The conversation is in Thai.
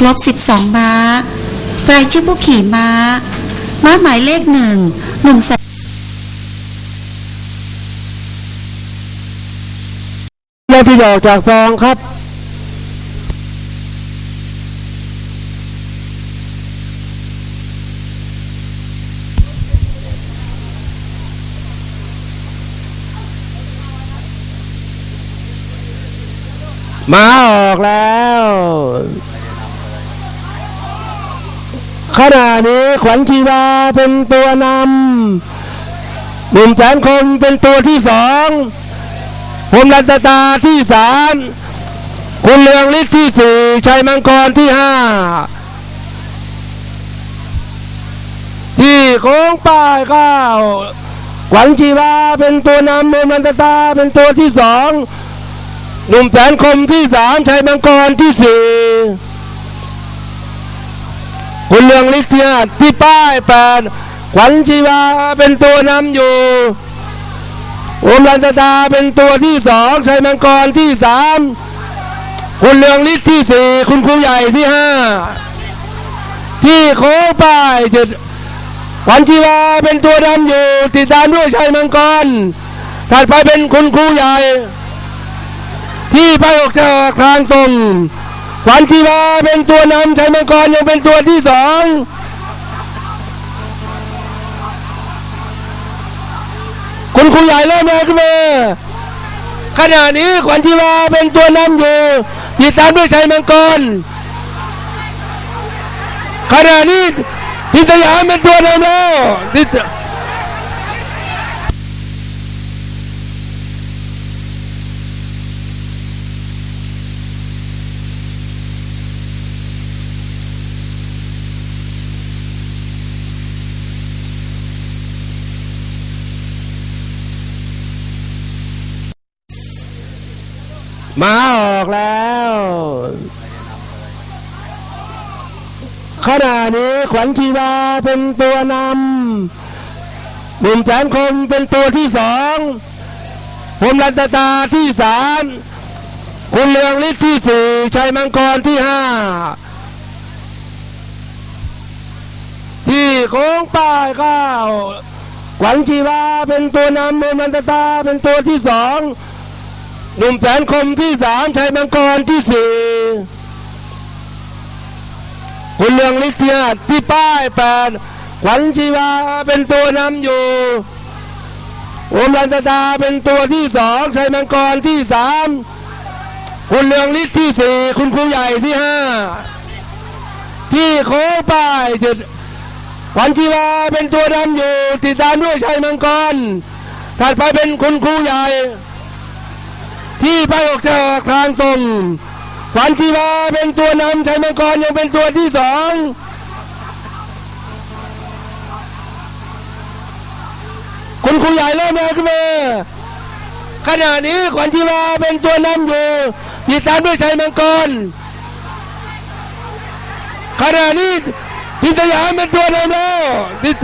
ครบ 12 ม้ารายชื่อผู้ขี่ม้า ม้าหมายเลขหนึ่ง หนุ่มสเริ่มที่จะออกจากซองครับ มาออกแล้ว ขณะนี้ขวัญชีวาเป็นตัวนำหนุ่มแสนคมเป็นตัวที่สองผมรัตตาที่สามคุณเลืองฤทธิ์ที่สี่ชัยมังกรที่ห้าที่โค้งป้ายเก้าขวัญชีวาเป็นตัวนำผมรันตตาเป็นตัวที่สองหนุ่มแสนคมที่สามชัยมังกรที่สี่ คุณเลืองฤทธิ์ที่ห้าที่ป้ายแปดขวัญชีวาเป็นตัวนำอยู่โอมรันตตาเป็นตัวที่สองชัยมังกรที่สามคุณเลืองฤทธิ์ที่สี่คุณครูใหญ่ที่ห้าที่โค้งป้ายจ็ดขวัญชีวาเป็นตัวนำอยู่ ติดตามด้วยชัยมังกรถัดไปเป็นคุณครูใหญ่ ที่ไปออกจากทางตรง ขวัญชีวาเป็นตัวนำชัยมังกรยังเป็นตัวที่สองคุณครูใหญ่เริ่มแล้วขึ้นมาขณะนี้ขวัญชีวาเป็นตัวนำอยู่ติดตามด้วยชัยมังกรขณะนี้ทิศยามเป็นตัวนำแล้ว มาออกแล้ว ขณะนี้ขวัญชีวาเป็นตัวนำหนุ่มแสนคมเป็นตัวที่สองผมรัตตาที่สามคุณเลืองฤทธิ์ที่สี่ชัยมังกรที่ห้าที่โค้งป้ายเก้าขวัญชีวาเป็นตัวนำผมรัตตาเป็นตัวที่สอง หนุ่มแสนคมที่สามชัยมังกรที่สี่คุณเลืองฤทธิ์ที่ห้าที่ป้ายแปดขวัญชีวาเป็นตัวนำอยู่โอมรันตาเป็นตัวที่สองชัยมังกรที่สามคุณเลืองฤทธิ์ที่สี่คุณครูใหญ่ที่ห้าที่โค้งป้ายจ็ดขวัญชีวาเป็นตัวนำอยู่ติดตามด้วยชัยมังกรถัดไปเป็นคุณครูใหญ่ ที่ไปออกจากทางตรงขวัญชีวาเป็นตัวนำชัยมังกรยังเป็นตัวที่สองคุณครูใหญ่เริ่มแล้วขึ้นมาขณะนี้ขวัญชีวาเป็นตัวนำอยู่ติดตามด้วยชัยมังกรขณะนี้ทิศยามเป็นตัวนำแล้วทิศ